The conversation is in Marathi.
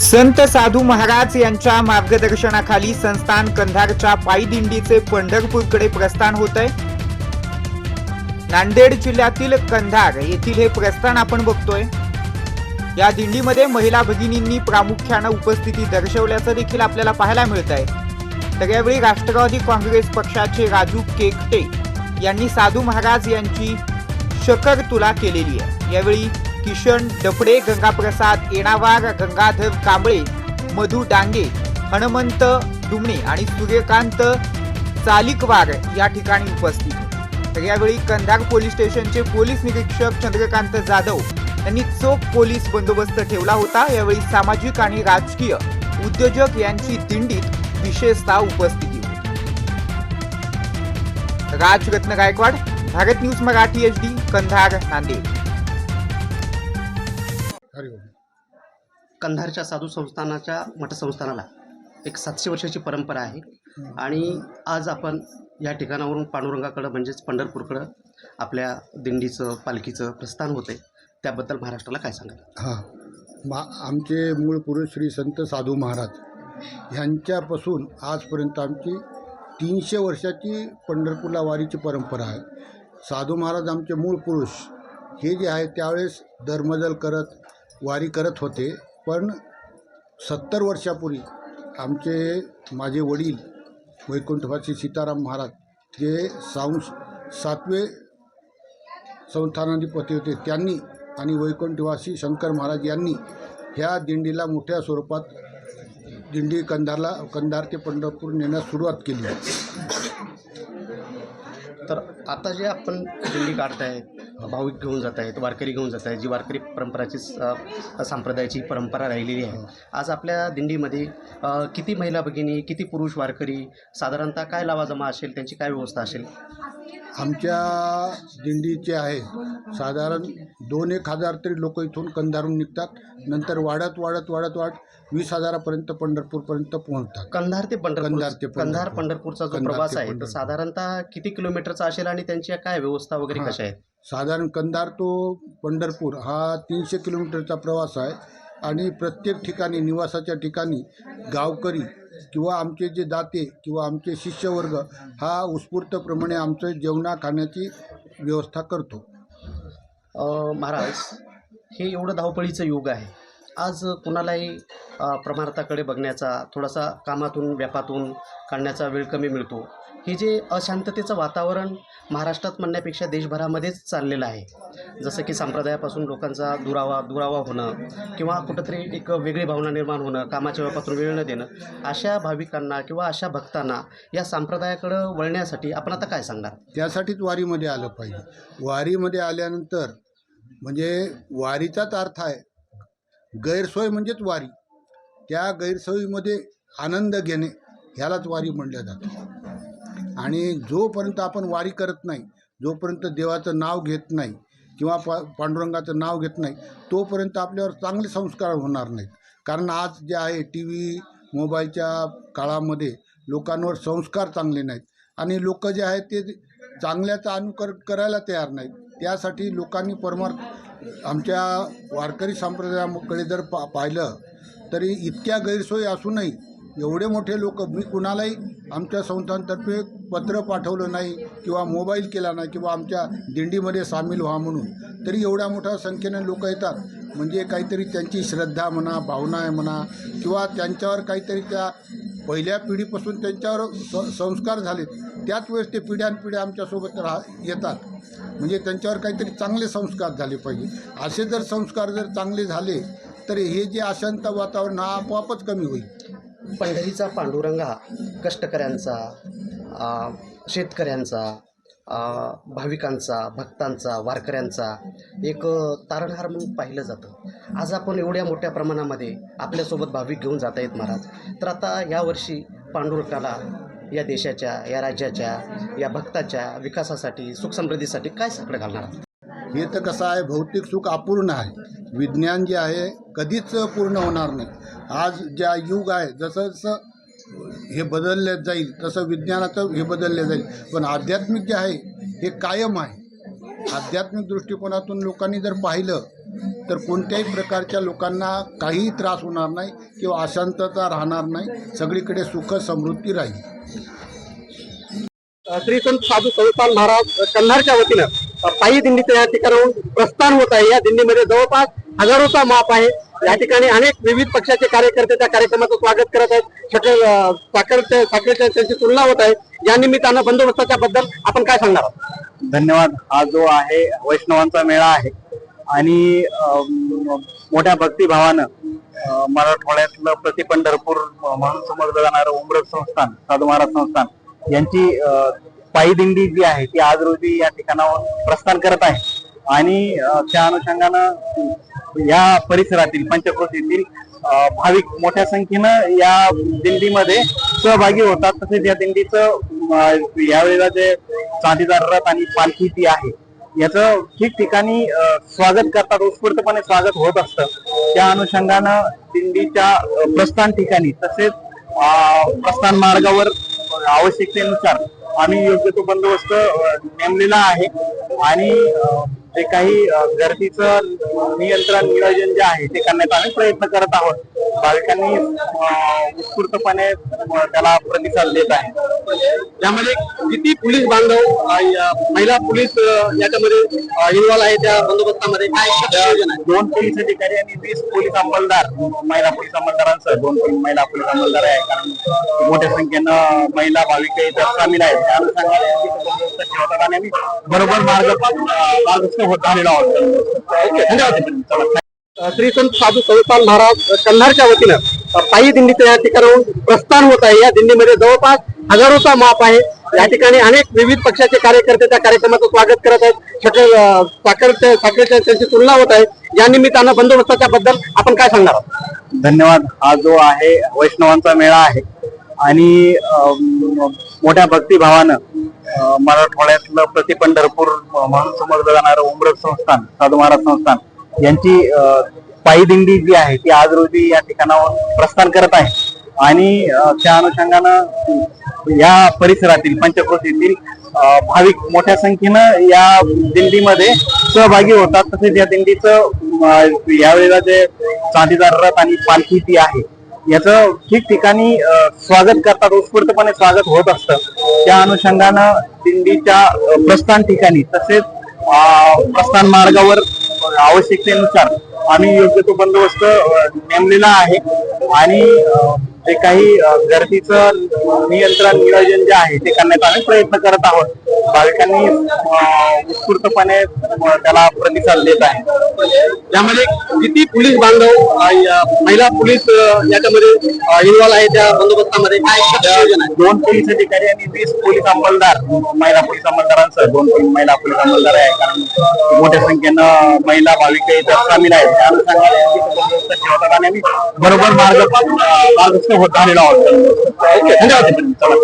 संत साधू महाराज यांच्या मार्गदर्शनाखाली संस्थान कंधारच्या पायी दिंडीचे पंढरपूरकडे प्रस्थान होत आहे. नांदेड जिल्ह्यातील कंधार येथील हे प्रस्थान आपण बघतोय. या दिंडीमध्ये महिला भगिनींनी प्रामुख्यानं उपस्थिती दर्शवल्याचं देखील आपल्याला पाहायला मिळत आहे. तर यावेळी राष्ट्रवादी काँग्रेस पक्षाचे राजू केकटे यांनी साधू महाराज यांची शकर तुला केलेली आहे. यावेळी किशन डफडे गंगाप्रसाद येणावार गंगाधर कांबळे मधु डांगे हनुमंत डुमणे आणि सूर्यकांत चालिकवार या ठिकाणी उपस्थित. तर यावेळी कंधार पोलीस स्टेशनचे पोलीस निरीक्षक चंद्रकांत जाधव यांनी चोख पोलीस बंदोबस्त ठेवला होता. यावेळी सामाजिक आणि राजकीय उद्योजक यांची दिंडीत विशेषतः उपस्थिती होती. Rajratna Gaikwad Bharat news Marathi H D Kandhar नांदेड. हरिओम कंधारच्या साधू संस्थानाच्या मठसंस्थानाला एक सातशे वर्षाची परंपरा आहे. आणि आज आपण या ठिकाणावरून पांडुरंगाकडं म्हणजेच पंढरपूरकडं आपल्या दिंडीचं पालखीचं प्रस्थान होते. त्याबद्दल महाराष्ट्राला काय सांगाल? हां. मा आमचे मूळ पुरुष श्री संत साधू महाराज ह्यांच्यापासून आजपर्यंत आमची तीनशे वर्षाची पंढरपूरला वारीची परंपरा आहे. साधू महाराज आमचे मूळ पुरुष हे जे आहे त्यावेळेस दरमजल करत वारी करत होते. पण सत्तर वर्षापूर्वी आमचे माझे वडील वैकुंठवासी सीताराम महाराज जे सांस सातवे संस्थानाधिपती होते त्यांनी आणि वैकुंठवासी शंकर महाराज यांनी ह्या दिंडीला मोठ्या स्वरूपात दिंडी कंधारला कंधार ते पंढरपूर नेण्यास सुरुवात केली. तर आता जे आपण दिंडी काढतायत भाविक घेऊन जात आहेत वारकरी घेऊन जात आहेत जी वारकरी परंपराची संप्रदायाची परंपरा राहिलेली आहे आज आपल्या दिंडीमध्ये किती महिला भगिनी किती पुरुष वारकरी साधारणतः काय लावाजमा असेल त्यांची काय व्यवस्था असेल आमच्या दिंडीचे आहे साधारण दोन एक हजार तरी लोक इथून कंधारून निघतात नंतर वाढत वाढत वाढत वाढत वीस हजारापर्यंत पंढरपूरपर्यंत पोहोचतात कंधार ते पंढरपूर कंधार ते. कंधार पंढरपूरचा जो प्रवास आहे. साधारणतः किती किलोमीटरचा असेल आणि त्यांच्या काय व्यवस्था वगैरे. कशा आहेत साधारण कंधार तो पंढरपूर हा तीनशे किलोमीटरचा प्रवास आहे. आणि प्रत्येक ठिकाणी निवासाच्या ठिकाणी गावकरी किंवा आमचे जे दाते किंवा आमचे शिष्यवर्ग हा उत्स्फूर्तप्रमाणे आमचं जेवणा खाण्याची व्यवस्था करतो. महाराज हे एवढं धावपळीचं युग आहे. आज कुणालाही अ, प्रमार्थाकडे बघण्याचा थोडासा कामातून व्यापातून काढण्याचा वेळ कमी मिळतो. हे जे अशांततेचं वातावरण महाराष्ट्रात म्हणण्यापेक्षा देशभरामध्येच चाललेलं आहे. जसं की संप्रदायापासून लोकांचा दुरावा दुरावा होणं किंवा कुठंतरी एक वेगळी भावना निर्माण होणं कामाच्या व्यापातून वेळ न देणं अशा भाविकांना किंवा अशा भक्तांना या संप्रदायाकडं वळण्यासाठी आपण आता काय सांगणार? त्यासाठीच वारीमध्ये आलं पाहिजे. वारीमध्ये आल्यानंतर म्हणजे वारीचाच अर्थ आहे. गैरसोय म्हणजेच वारी. त्या गैरसोयीमध्ये आनंद घेणे ह्यालाच वारी म्हणलं जातं. आणि जोपर्यंत आपण वारी करत नाही जोपर्यंत देवाचं नाव घेत नाही किंवा पा पांडुरंगाचं नाव घेत नाही तोपर्यंत आपल्यावर चांगले संस्कार होणार नाहीत. कारण आज जे आहे टी व्ही मोबाईलच्या काळामध्ये लोकांवर संस्कार चांगले नाहीत. आणि लोक जे आहेत ते चांगल्याचा अनुकरण करायला तयार नाहीत. त्यासाठी लोकांनी परमार्थ आमच्या वारकरी संप्रदायाकडे जर पा पाहिलं तरी इतक्या गैरसोयी असूनही एवढे मोठे लोक मी कुणालाही आमच्या संस्थांतर्फे पत्र पाठवलं नाही किंवा मोबाईल केला नाही किंवा आमच्या दिंडीमध्ये सामील व्हा म्हणून तरी एवढ्या मोठ्या संख्येने लोक येतात. म्हणजे काहीतरी त्यांची श्रद्धा म्हणा भावना आहे म्हणा किंवा त्यांच्यावर काहीतरी त्या पहिल्या पिढीपासून त्यांच्यावर स संस्कार झालेत त्याच वेळेस ते पिढ्यानपिढ्या आमच्यासोबत राह येतात. म्हणजे त्यांच्यावर काहीतरी चांगले संस्कार झाले पाहिजे. असे जर संस्कार जर चांगले झाले तर हे जे अशांत वातावरण हा आपोआपच कमी होईल. पंढरीचा पांडुरंग हा कष्टकऱ्यांचा शेतकऱ्यांचा भाविकांचा भक्तांचा वारकऱ्यांचा एक तारणहार म्हणून पाहिलं जातं. आज आपण एवढ्या मोठ्या प्रमाणामध्ये आपल्यासोबत भाविक घेऊन जात आहेत महाराज. तर आता यावर्षी पांडुरंगाला या देशाच्या या राज्याच्या या भक्ताच्या विकासासाठी सुखसमृद्धीसाठी काय साकडं घालणार हे तर कसं आहे भौतिक सुख अपूर्ण आहे. विज्ञान जे आहे कधीच पूर्ण होणार नाही. आज ज्या युग आहे जसं जसं हे बदलले जाईल तसं विज्ञानाचं हे बदलले जाईल. पण आध्यात्मिक जे आहे हे कायम आहे. आध्यात्मिक दृष्टिकोनातून लोकांनी जर पाहिलं तर कोणत्याही प्रकारच्या लोकांना काहीही त्रास होणार नाही किंवा अशांतता राहणार नाही. सगळीकडे सुख समृद्धी राहील. श्री संत साधू संस्थान महाराज कन्हारच्या वतीनं पायी दिंडीचं या ठिकाणाहून प्रस्थान होत आहे. या दिंडीमध्ये जवळपास हजारोचा माप आहे. या ठिकाणी अनेक विविध पक्षाचे कार्यकर्ते त्या कार्यक्रमाचं स्वागत करत आहेत. साखरच्या साखरेच्या त्यांची तुलना होत आहे. या निमित्तानं बंदोबस्ताच्या बद्दल आपण काय सांगणार आहोत? धन्यवाद. हा जो आहे वैष्णवांचा मेळा आहे. आणि मोठ्या भक्तिभावानं मराठवाड्यातलं प्रति पंढरपूर म्हणून समजलं जाणारं उमरत संस्थान साधू महाराज संस्थान यांची पायी दिंडी जी आहे ती आज रोजी या ठिकाणावर प्रस्थान करत आहे. आणि त्या अनुषंगानं या परिसरातील पंचकृतीतील भाविक मोठ्या संख्येनं या दिंडीमध्ये सहभागी होतात. तसेच या दिंडीचं यावेळेला जे चांदीदार रथ आणि पालखी ती आहे. याचं ठिकठिकाणी स्वागत करतात. उत्स्फूर्तपणे स्वागत होत असतं. त्या अनुषंगानं दिंडीच्या प्रस्थान ठिकाणी तसेच प्रस्थान मार्गावर आवश्यकतेनुसार आम्ही योग्य तो बंदोबस्त नेमलेला आहे. आणि जे काही गर्दीचं नियंत्रण नियोजन जे आहे ते करण्याचा आम्ही प्रयत्न करत आहोत. भाविकांनी उत्स्फूर्तपणे त्याला प्रतिसाद देत आहे. त्यामध्ये किती पोलीस बांधव महिला पोलीस याच्यामध्ये इन्व्हॉल्व आहे त्या बंदोबस्तामध्ये? काय नियोजन आहे? दोन पोलीस अधिकारी आणि वीस पोलीस अंमलदार महिला पोलीस अंमलदारांसह. दोन महिला पोलीस अंमलदार आहे कारण मोठ्या संख्येनं महिला भाविक सामील आहेत. त्या अनुषंगाने बरोबर मार्ग मार्गस्थ होत आलेलो धन्यवाद. श्री संत साधू संस्थान महाराज कन्हारच्या वतीनं पायी दिंडीचं या ठिकाणाहून प्रस्थान होत आहे. या दिंडीमध्ये जवळपास हजारोचा माप आहे. या ठिकाणी अनेक विविध पक्षाचे कार्यकर्ते त्या कार्यक्रमाचं स्वागत करत आहेत. सकल अ, साखरच्या साखरेच्या त्यांची तुलना होत आहे. या निमित्तानं बंदोबस्ताच्या बद्दल आपण काय सांगणार आहोत? धन्यवाद. हा जो आहे वैष्णवांचा मेळा आहे. आणि मोठ्या भक्तिभावानं मराठवाड्यातलं प्रति पंढरपूर म्हणून समजलं जाणारं उमरत संस्थान साधू महाराज संस्थान यांची अ, पायी दिंडी जी आहे ती आज रोजी या ठिकाणावर प्रस्थान करत आहे. आणि त्या अनुषंगानं या परिसरातील पंचकृतीतील भाविक मोठ्या संख्येनं या दिंडीमध्ये सहभागी होतात. तसेच या दिंडीचं यावेळेला जे चांदीदार रथ आणि पालखी ती आहे याचं ठिकठिकाणी स्वागत करतात. उत्स्फूर्तपणे स्वागत होत असतं. त्या अनुषंगानं दिंडीच्या प्रस्थान ठिकाणी तसेच प्रस्थान मार्गावर आवश्यकतेनुसार आम्ही योग्य तो बंदोबस्त नेमलेला आहे. आणि जे काही गर्दीचं नियंत्रण नियोजन जे आहे ते करण्याचा आम्ही प्रयत्न करत आहोत. भाविकांनी उत्स्फूर्तपणे त्याला प्रतिसाद देत आहे. त्यामध्ये किती पोलीस बांधव महिला पोलीस याच्यामध्ये इन्व्हॉल्व आहे त्या बंदोबस्तामध्ये? काय नियोजन आहे? दोन पोलीस अधिकारी आणि वीस पोलीस अंमलदार महिला पोलीस अंमलदारांसह दोन महिला पोलीस अंमलदार आहे. कारण मोठ्या संख्येनं महिला भाविक सामील आहेत. त्या अनुषंगाने बरोबर मार्ग ठेवतात आणि आम्ही बरोबर मार्ग मार्गस्थ होत आलेलो आहोत ओके धन्यवाद चला